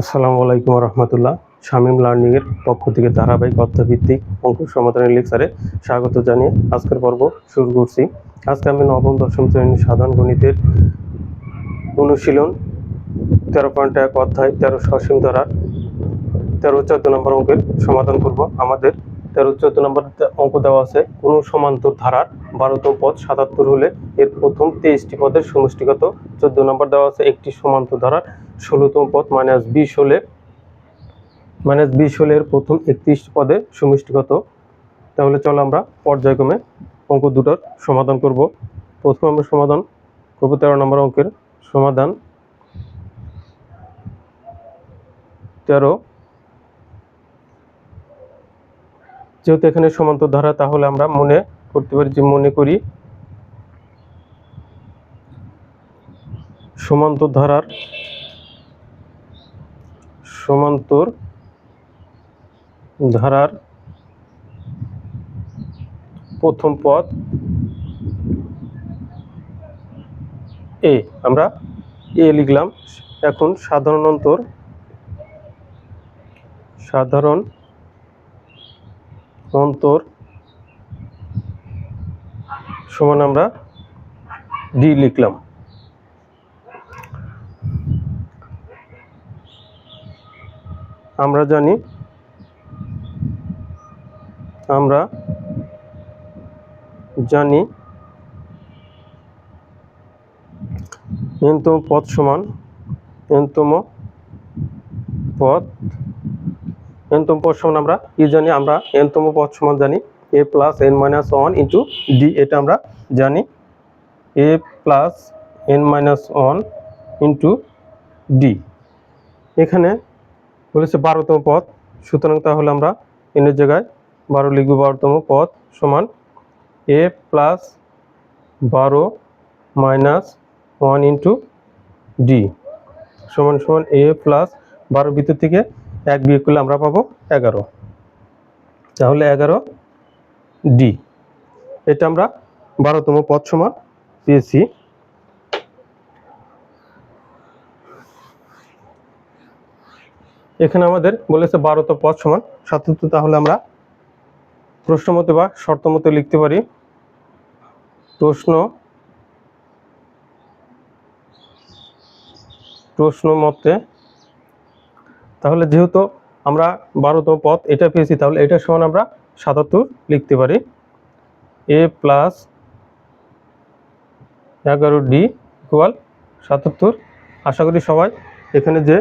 আসসালামু আলাইকুম রহমতুল্লাহ শামীম লার্নিংয়ের পক্ষ থেকে ধারাবাহিক অর্থভিত্তিক অঙ্ক সমাধানের লেকচারে স্বাগত জানিয়ে আজকের পর্ব শুরু করছি। আজকে আমি নবম, দশম শ্রেণির সাধারণ গণিতের অনুশীলন তেরো পয়েন্ট এক অধ্যায় তেরো সসীম দ্বারা তেরো চোদ্দ নম্বর অঙ্কের সমাধান করব। আমাদের তেরো চোদ্দ নম্বর অঙ্ক দেওয়া আছে, কোনো সমান্তর ধারার বারোতম পদ সাতাত্তর হলে এর প্রথম তেইশটি পদের সমষ্টিগত চোদ্দ নম্বর দেওয়া আছে, একটি সমান্তর ধারার ষোলোতম পদ মাইনাস বিশ হলে মাইনাস বিশ হলে প্রথম একত্রিশ পদে সমষ্টিগত। তাহলে চলো আমরা পর্যায়ক্রমে অঙ্ক দুটোর সমাধান করব। প্রথমে আমরা সমাধান করব তেরো নম্বর অঙ্কের সমাধান। তেরো। যেহেতু এখানে সমান্তর ধারা, তাহলে আমরা মনে করতে পারি যে মনে করি সমান্তর ধারার সমান্তর ধারার প্রথম পদ এ আমরা এ লিখলাম। এখন সাধারণ অন্তর সাধারণ অন্তর সমান আমরা ডি লিখলাম। আমরা জানি আমরা জানি এনতম পদ সমান এনতম পদ এনতম পদ সমান আমরা কি জানি? আমরা এনতম পদ সমান জানি a plus n minus one into d এটা আমরা জানি a plus n minus one into d এখানে বলেছে বারোতম পদ। সুতরাং তাহলে আমরা এনের জায়গায় বারো লিখব বারোতম পদ সমান এ প্লাস বারো মাইনাস ওয়ান ইন্টু ডি। সমান সমান এ প্লাস বারো ভিতর থেকে এক বিয়োগ করলে আমরা পাবো এগারো। তাহলে এগারো ডি। এটা আমরা বারোতম পদ সমান পেয়েছি। এখানে আমাদের বলেছে বারোতম পদ সমান সাতাত্তর, তাহলে আমরা প্রশ্ন মতে বা শর্ত মতে লিখতে পারি। প্রশ্ন প্রশ্ন মতে তাহলে যেহেতু আমরা বারোতম পথ এটা পেয়েছি, তাহলে এটা সমান আমরা সাতাত্তর লিখতে পারি। এ প্লাস এগারো ডি ইকুয়াল সাতাত্তর। আশা করি সবাই এখানে যে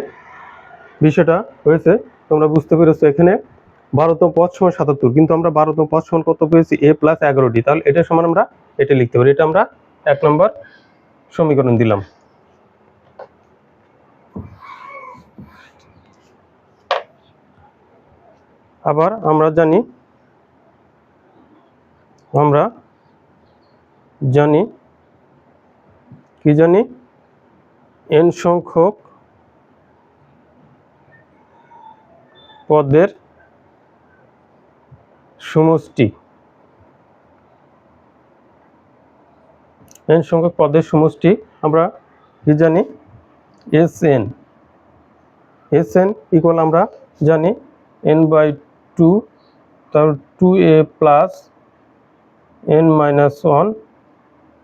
বিষয়টা হয়েছে, তোমরা বুঝতে পেরেছ এখানে বারোতম পথ সমান সাতাত্তর, কিন্তু আমরা বারোতম পথ সমান কত পেয়েছি? এ প্লাস এগারো ডি তাহলে এটা সমান আমরা এটা লিখতে পারি। এটা আমরা এক নম্বর সমীকরণ দিলাম। আবার আমরা জানি আমরা জানি, কি জানি? এন সংখ্যক পদের সমষ্টি। এন সংখ্যক পদের সমষ্টি আমরা কি জানি? S n s n equal আমরা জানি এন বাই টু তার two a plus n minus one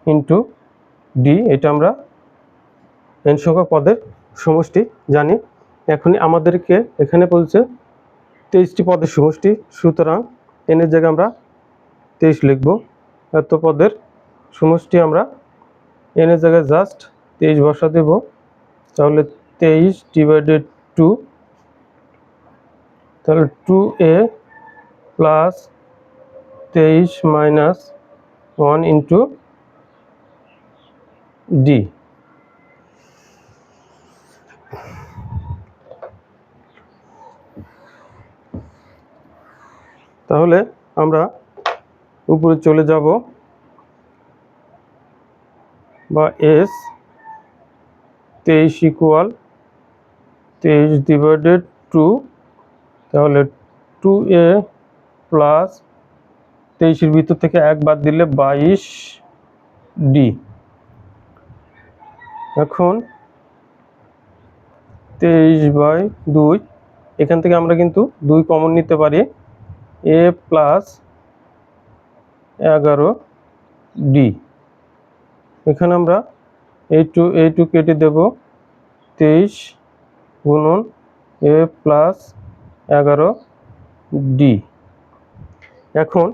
into d এটা আমরা এন সংখ্যক পদের সমষ্টি জানি। এখনই আমাদেরকে এখানে বলছে তেইশটি পদের সমষ্টি সুতরাং এনের জায়গায় আমরা তেইশ লিখব। এত পদের সমষ্টি আমরা এনের জায়গায় জাস্ট তেইশ বসা দেব। তাহলে তেইশ ডিভাইডেড টু তাহলে টু এ প্লাস তেইশ মাইনাস ওয়ান ইন্টু ডি তাহলে আমরা উপরে চলে যাব বা এস তেইশ ইকুয়াল তেইশ ডিভাইডেড টু তাহলে টু এ প্লাস তেইশের ভিতর থেকে এক বাদ দিলে বাইশ ডি এখন তেইশ বাই দুই, এখান থেকে আমরা কিন্তু দুই কমন নিতে পারি। এ প্লাস এগারো ডি এখানে আমরা এই টু এই টু কেটে দেব। তেইশ গুণন এ প্লাস এগারো ডি এখন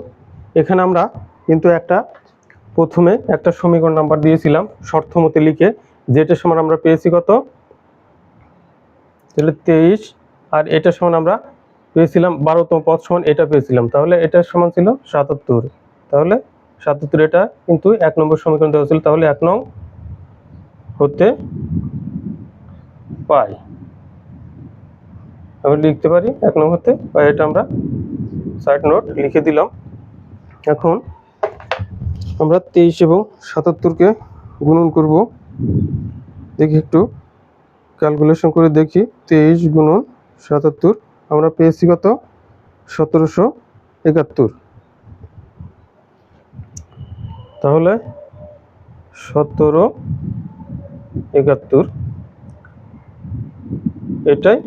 এখানে আমরা কিন্তু একটা প্রথমে একটা সমীকরণ নাম্বার দিয়েছিলাম, শর্ত মতে লিখে। যেটার সমান আমরা পেয়েছি কত? তাহলে তেইশ আর এটার সমান আমরা পেয়েছিলাম, বারোতম পদ সমান এটা পেয়েছিলাম। তাহলে এটার সমান ছিল সাতাত্তর। তাহলে সাতাত্তর এটা কিন্তু এক নম্বর সমীকরণ দেওয়া ছিল, তাহলে এক নং হতে পাই। আমি লিখতে পারি, এক নং হতে পাই, এটা আমরা সাইড নোট লিখে দিলাম। এখন আমরা তেইশ এবং সাতাত্তরকে গুণন করব। দেখি একটু ক্যালকুলেশন করে দেখি, তেইশ গুণন সাতাত্তর আমরা পেয়েছি কত? সতেরোশো একাত্তর। তাহলে সতেরো একাত্তর, এটাই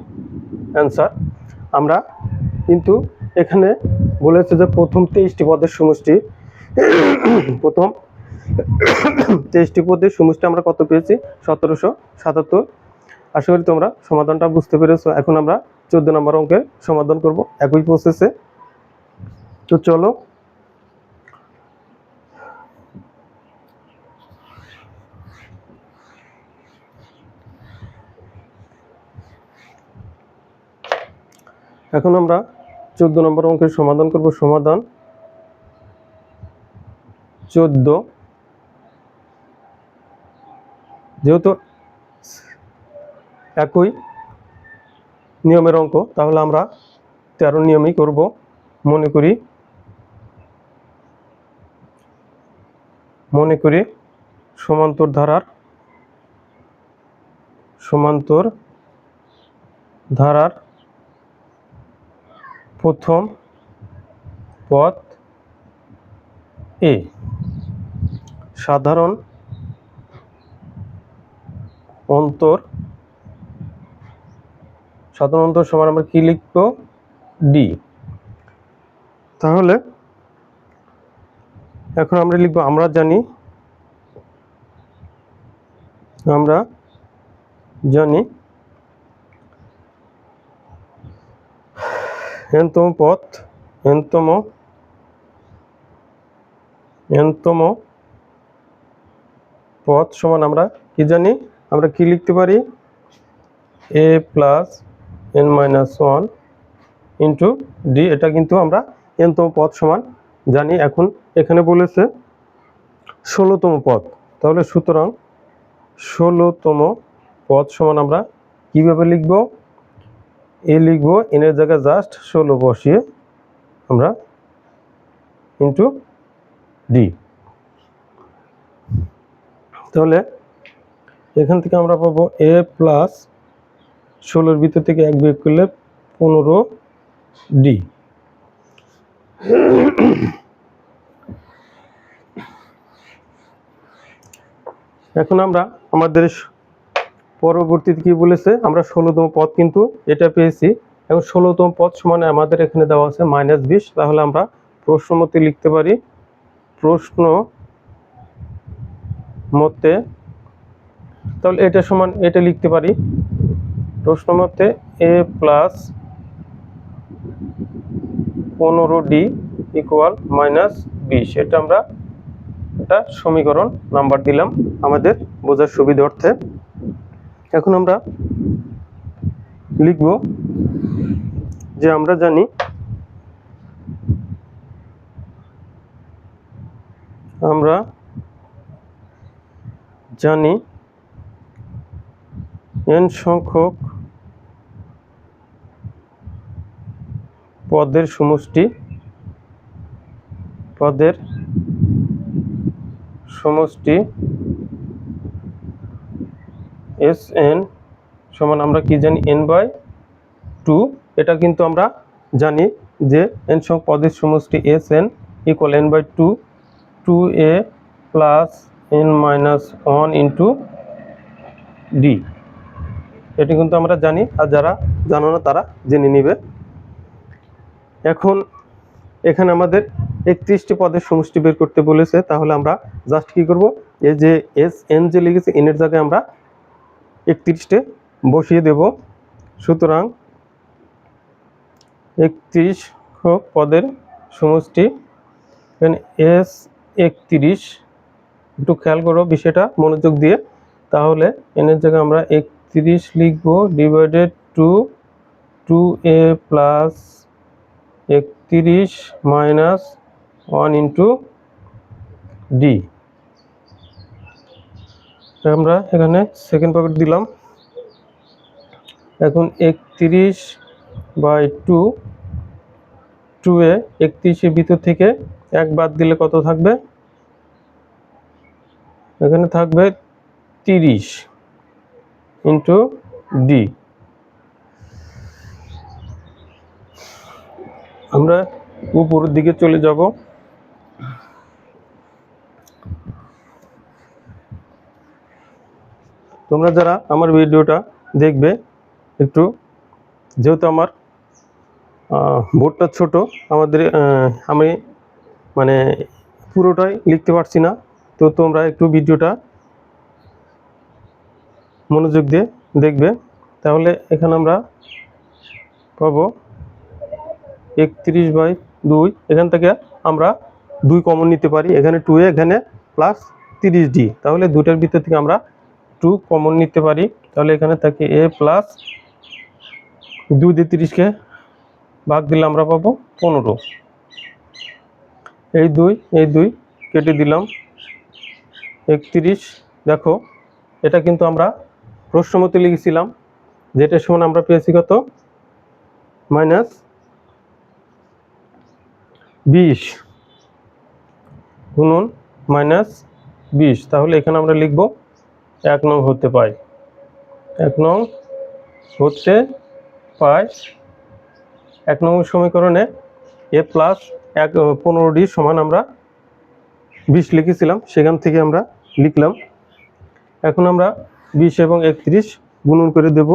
অ্যান্সার আমরা কিন্তু এখানে বলেছে যে প্রথম তেইশটি পদের সমষ্টি, প্রথম তেইশটি পদের সমষ্টি আমরা কত পেয়েছি? সতেরোশো সাতাত্তর। আশা করি তোমরা সমাধানটা বুঝতে পেরেছ। এখন আমরা চোদ্দ নম্বর অঙ্কের সমাধান করব একই প্রসেসে তো চলো। এখন আমরা চোদ্দ নম্বর অঙ্কের সমাধান করব। সমাধান চোদ্দ। যেহেতু একই নিয়মের অঙ্ক। তাহলে আমরা তেরো নিয়মই করব। মনে করি মনে করি সমান্তর ধারার সমান্তর ধারার প্রথম পথ এ। সাধারণ অন্তর সাধারণ অন্তর সমান আমরা কি লিখব? ডি তাহলে এখন আমরা লিখব, আমরা জানি আমরা জানি এনতম পথ, এনতম এনতম পথ সমান আমরা কি জানি? আমরা কি লিখতে পারি? A plus n minus one into d এটা কিন্তু আমরা এনতম পথ সমান জানি। এখন এখানে বলেছে ষোলোতম পথ তাহলে সুতরাং ষোলোতম পথ সমান আমরা কীভাবে লিখব? এ লিখব এনের জায়গায় জাস্ট ষোলো বসিয়ে আমরা ইন্টু ডি তাহলে এখান থেকে আমরা পাবো এ প্লাস ষোলোর ভিতর থেকে এক বিয়োগ করলে পনেরো ডি এখন আমরা আমাদের পরবর্তীতে কি বলেছে? আমরা ষোলোতম পদ কিন্তু এটা পেয়েছি। এখন ষোলোতম পদ সমানে আমাদের এখানে দেওয়া আছে মাইনাস বিশ। তাহলে আমরা প্রশ্ন মতে লিখতে পারি। প্রশ্ন মতে তাহলে এটা সমান, এটা লিখতে পারি। প্রশ্ন মতে এ প্লাস পনেরো ডি ইকুয়াল মাইনাস বিশ। এটা আমরা একটা সমীকরণ নাম্বার দিলাম আমাদের বোঝার সুবিধা অর্থে এখন আমরা লিখব যে আমরা জানি আমরা জানি এন সংখ্যক পদের সমষ্টি পদের সমষ্টি এস এন সমান আমরা কি জানি? N by two. এটা কিন্তু আমরা জানি যে এন সংখ্যক পদের সমষ্টি s n equal n by two two a plus n minus one into d এটি কিন্তু আমরা জানি, আর যারা জানো না তারা জেনে নিবে। এখন এখানে আমাদের একত্রিশটি পদের সমষ্টি বের করতে বলেছে, তাহলে আমরা জাস্ট কি করব? এই যে এস এন যে লিখেছে এনের জায়গায় আমরা একত্রিশটে বসিয়ে দেব। সুতরাং একত্রিশ পদের সমষ্টি, এখানে এস একত্রিশ, একটু খেয়াল করো বিষয়টা মনোযোগ দিয়ে। তাহলে এনের জায়গায় আমরা একত্রিশ লিখব divided to two A plus একত্রিশ মাইনাস ওয়ান ইন্টু ডি। আমরা এখানে সেকেন্ড পকেট দিলাম। এখন একত্রিশ বাই টু টু এ একত্রিশের ভিতর থেকে এক বাদ দিলে কত থাকবে? এখানে থাকবে তিরিশ ইন্টু ডি। আমরা উপরের দিকে চলে যাব। তোমরা যারা আমার ভিডিওটা দেখবে, একটু যেহেতু আমার বোর্ডটা ছোট, আমাদের আমি মানে পুরোটাই লিখতে পারছি না। তো তোমরা একটু ভিডিওটা মনোযোগ দিয়ে দেখবে। তাহলে এখানে আমরা পাবো একত্রিশ বাই দুই, এখান থেকে আমরা দুই কমন নিতে পারি। এখানে টু এখানে প্লাস তিরিশ ডি তাহলে দুটার ভিতর থেকে আমরা টু কমন নিতে পারি। তাহলে এখানে থাকে এ প্লাস দুই দিয়ে তিরিশকে ভাগ দিলে আমরা পাবো পনেরো। এই দুই এই দুই কেটে দিলাম। একত্রিশ, দেখো, এটা কিন্তু আমরা প্রশ্ন মতো লিখেছিলাম। যেটার সমান আমরা পেয়েছি কত? মাইনাস বিশ। গুণন মাইনাস বিশ। তাহলে এখানে আমরা লিখব এক নং হতে পাই। এক নং হতে পাই এক নং সমীকরণে এ প্লাস এক পনেরো ডি সমান আমরা বিশ লিখেছিলাম। সেখান থেকে আমরা লিখলাম। এখন আমরা বিশ এবং একত্রিশ গুণন করে দেব।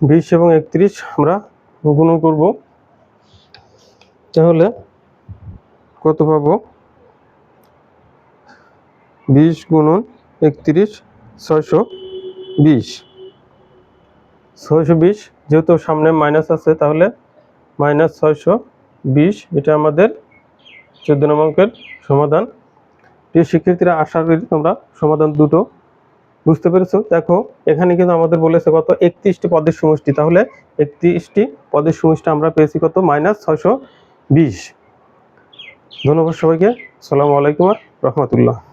বিশ এবং একত্রিশ আমরা গুণন করব। তাহলে কত পাবো? বিশ গুণন একত্রিশ, ছয়শো বিশ। ছয়শো বিশ যেহেতু সামনে মাইনাস আছে, তাহলে মাইনাস ছয়শো বিশ, এটা আমাদের চোদ্দ অঙ্কের সমাধান। প্রিয় শিক্ষার্থীরা, আশা করি তোমরা সমাধান দুটো বুঝতে পেরেছ। দেখো, এখানে কিন্তু আমাদের বলেছে কত? একত্রিশটি পদের সমষ্টি। তাহলে একত্রিশটি পদের সমষ্টি আমরা পেয়েছি কত? মাইনাস ছয়শো বিশ। ধন্যবাদ সবাইকে। সালামু আলাইকুম রহমতুল্লাহ।